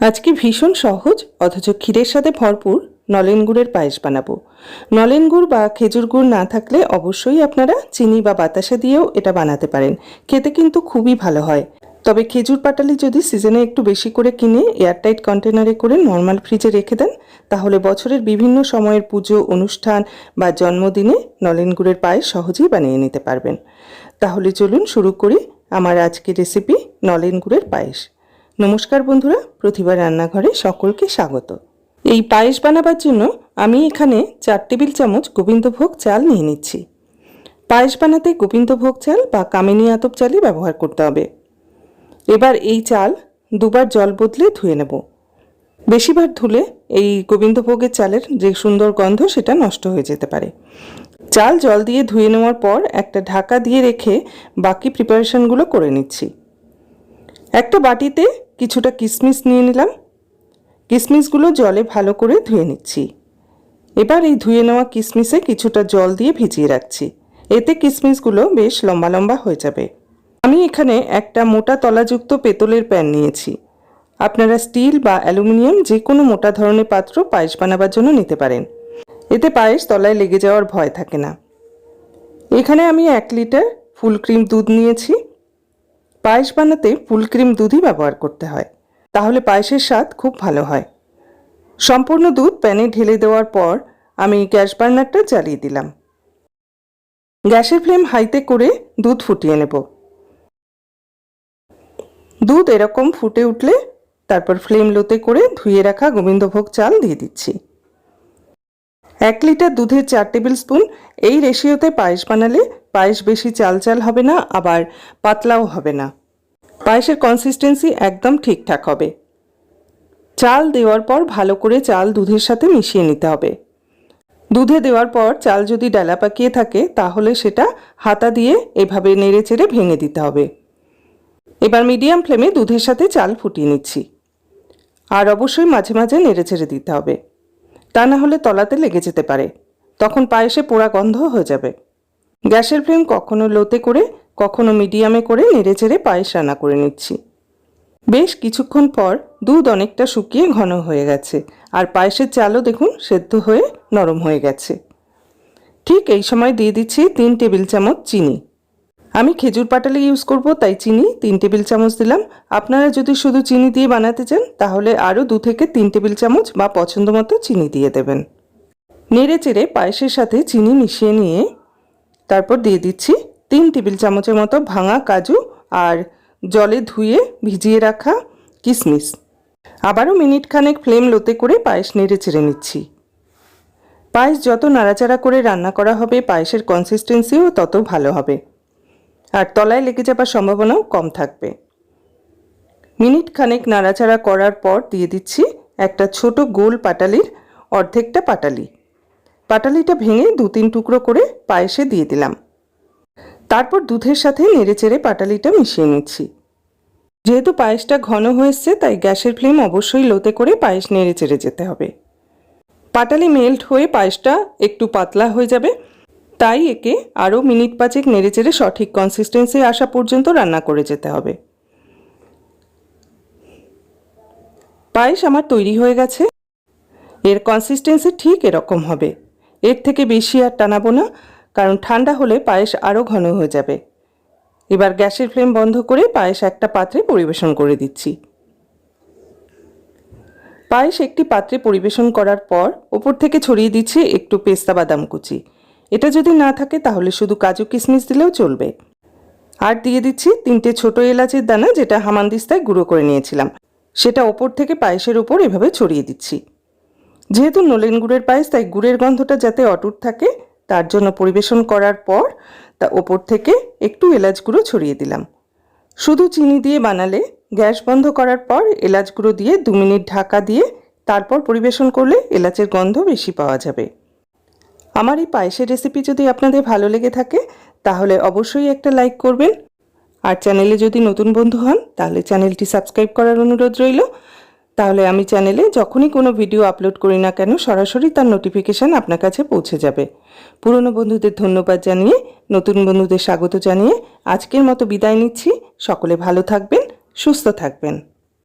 আজকে ভীষণ সহজ, অথচ ক্ষীরের সাথে ভরপুর নলেন গুড়ের পায়েস বানাবো। নলেন গুড় বা খেজুর গুড় না থাকলে অবশ্যই আপনারা চিনি বা বাতাসা দিয়েও এটা বানাতে পারেন। খেতে কিন্তু খুবই ভালো হয়। তবে খেজুর পাটালি যদি সিজনে একটু বেশি করে কিনে এয়ারটাইট কন্টেনারে করে নর্মাল ফ্রিজে রেখে দেন, তাহলে বছরের বিভিন্ন সময়ের পুজো, অনুষ্ঠান বা জন্মদিনে নলেন গুড়ের পায়েস সহজেই বানিয়ে নিতে পারবেন। তাহলে চলুন শুরু করি আমার আজকের রেসিপি নলেন গুড়ের পায়েস। নমস্কার বন্ধুরা, প্রতিভা রান্নাঘরে সকলকে স্বাগত। এই পায়েস বানাবার জন্য আমি এখানে চার টেবিল চামচ গোবিন্দভোগ চাল নিয়ে নিচ্ছি। পায়েস বানাতে গোবিন্দভোগ চাল বা কামিনী আতপ চালই ব্যবহার করতে হবে। এবার এই চাল দুবার জল বদলে ধুয়ে নেব। বেশিবার ধুলে এই গোবিন্দভোগের চালের যে সুন্দর গন্ধ সেটা নষ্ট হয়ে যেতে পারে। চাল জল দিয়ে ধুয়ে নেওয়ার পর একটা ঢাকা দিয়ে রেখে বাকি প্রিপারেশনগুলো করে নিচ্ছি। একটা বাটিতে কিছুটা কিশমিশ নিয়ে নিলাম। কিশমিশগুলো জলে ভালো করে ধুয়ে নিচ্ছি। এবার এই ধুয়ে নেওয়া কিশমিশে কিছুটা জল দিয়ে ভিজিয়ে রাখছি। এতে কিশমিশগুলো বেশ লম্বা লম্বা হয়ে যাবে। আমি এখানে একটা মোটা তলাযুক্ত পেতলের প্যান নিয়েছি। আপনারা স্টিল বা অ্যালুমিনিয়াম যে কোনো মোটা ধরনের পাত্র পায়েস বানাবার জন্য নিতে পারেন। এতে পায়েস তলায় লেগে যাওয়ার ভয় থাকে না। এখানে আমি এক লিটার ফুল ক্রিম দুধ নিয়েছি। পায়েস বানাতে ফুল ক্রিম দুধই ব্যবহার করতে হয়। তাহলে পায়েসের স্বাদ খুব ভালো হয়। সম্পূর্ণ দুধ প্যানে ঢেলে দেওয়ার পর আমি গ্যাস বার্নারটা জ্বালিয়ে দিলাম। গ্যাসের ফ্লেম হাইতে করে দুধ ফুটিয়ে নেব। দুধ এরকম ফুটে উঠলে তারপর ফ্লেম লোতে করে ধুয়ে রাখা গোবিন্দভোগ চাল দিয়ে দিচ্ছি। এক লিটার দুধের চার টেবিল স্পুন। এই রেশিওতে পায়েস বানালে পায়েস বেশি চাল চাল হবে না, আবার পাতলাও হবে না। পায়েসের কনসিস্টেন্সি একদম ঠিকঠাক হবে। চাল দেওয়ার পর ভালো করে চাল দুধের সাথে মিশিয়ে নিতে হবে। দুধে দেওয়ার পর চাল যদি ডালা পাকিয়ে থাকে, তাহলে সেটা হাতা দিয়ে এভাবে নেড়ে চেড়ে ভেঙে দিতে হবে। এবার মিডিয়াম ফ্লেমে দুধের সাথে চাল ফুটিয়ে নিচ্ছি। আর অবশ্যই মাঝে মাঝে নেড়ে চেড়ে দিতে হবে। তা না হলে তলাতে লেগে যেতে পারে। তখন পায়েসে পোড়া গন্ধ হয়ে যাবে। গ্যাসের ফ্লেম কখনো লোতে করে, কখনো মিডিয়ামে করে নেড়ে চেড়ে পায়েস রান্না করে নিচ্ছি। বেশ কিছুক্ষণ পর দুধ অনেকটা শুকিয়ে ঘন হয়ে গেছে আর পায়েসের চালও দেখুন সেদ্ধ হয়ে নরম হয়ে গেছে। ঠিক এই সময় দিয়ে দিচ্ছি তিন টেবিল চামচ চিনি। আমি খেজুর পাটালি ইউজ করব, তাই চিনি তিন টেবিল চামচ দিলাম। আপনারা যদি শুধু চিনি দিয়ে বানাতে চান, তাহলে আরও দু থেকে তিন টেবিল চামচ বা পছন্দ মতো চিনি দিয়ে দেবেন। নেড়ে চেড়ে পায়েসের সাথে চিনি মিশিয়ে নিয়ে তারপর দিয়ে দিচ্ছি তিন টেবিল চামচের মতো ভাঙা কাজু আর জলে ধুয়ে ভিজিয়ে রাখা কিশমিশ আবারও মিনিট খানেক ফ্লেম লোতে করে পায়েস নেড়ে চেড়ে নিচ্ছি। পায়েস যত নাড়াচাড়া করে রান্না করা হবে, পায়েসের কনসিস্টেন্সিও তত ভালো হবে। আর তলায় লেগে যাবার সম্ভাবনাও কম থাকবে। মিনিট খানেক নাড়াচাড়া করার পর দিয়ে দিচ্ছি একটা ছোট গোল পাটালির অর্ধেকটা পাটালি। পাটালিটা ভেঙে দু তিন টুকরো করে পায়েসে দিয়ে দিলাম। তারপর দুধের সাথে নেড়েচেড়ে পাটালিটা মিশিয়ে নিচ্ছি। যেহেতু পায়েসটা ঘন হয়েছে তাই গ্যাসের ফ্লেম অবশ্যই লোতে করে পায়েস নেড়ে চেড়ে যেতে হবে। পাটালি মেল্ট হয়ে পায়েসটা একটু পাতলা হয়ে যাবে। তাই একে আরও মিনিট পাঁচেক নেড়ে চেড়ে সঠিক কনসিস্টেন্সি আসা পর্যন্ত রান্না করে যেতে হবে। পায়েস আমার তৈরি হয়ে গেছে। এর কনসিস্টেন্সি ঠিক এরকম হবে। এর থেকে বেশি আর টানাবো না, কারণ ঠান্ডা হলে পায়েস আরও ঘন হয়ে যাবে। এবার গ্যাসের ফ্লেম বন্ধ করে পায়েস একটা পাত্রে পরিবেশন করে দিচ্ছি। পায়েস একটি পাত্রে পরিবেশন করার পর ওপর থেকে ছড়িয়ে দিচ্ছি একটু পেস্তা বাদাম কুচি। এটা যদি না থাকে, তাহলে শুধু কাজু কিশমিশ দিলেও চলবে। আর দিয়ে দিচ্ছি তিনটে ছোট এলাচের দানা, যেটা হামানদিস্তায় গুঁড়ো করে নিয়েছিলাম। সেটা ওপর থেকে পায়েসের উপর এভাবে ছড়িয়ে দিচ্ছি। যেহেতু নলেন গুড়ের পায়েস, তাই গুড়ের গন্ধটা যাতে অটুট থাকে, তার জন্য পরিবেশন করার পর তা ওপর থেকে একটু এলাচ গুঁড়ো ছড়িয়ে দিলাম। শুধু চিনি দিয়ে বানালে, গ্যাস বন্ধ করার পর এলাচ গুঁড়ো দিয়ে দু মিনিট ঢাকা দিয়ে তারপর পরিবেশন করলে এলাচের গন্ধ বেশি পাওয়া যাবে। আমার এই পায়েসের রেসিপি যদি আপনাদের ভালো লেগে থাকে, তাহলে অবশ্যই একটা লাইক করবেন। আর চ্যানেলে যদি নতুন বন্ধু হন, তাহলে চ্যানেলটি সাবস্ক্রাইব করার অনুরোধ রইল। তাহলে আমি চ্যানেলে যখনই কোনো ভিডিও আপলোড করি না কেন, সরাসরি তার নোটিফিকেশান আপনার কাছে পৌঁছে যাবে। পুরনো বন্ধুদের ধন্যবাদ জানিয়ে, নতুন বন্ধুদের স্বাগত জানিয়ে আজকের মতো বিদায় নিচ্ছি। সকলে ভালো থাকবেন, সুস্থ থাকবেন।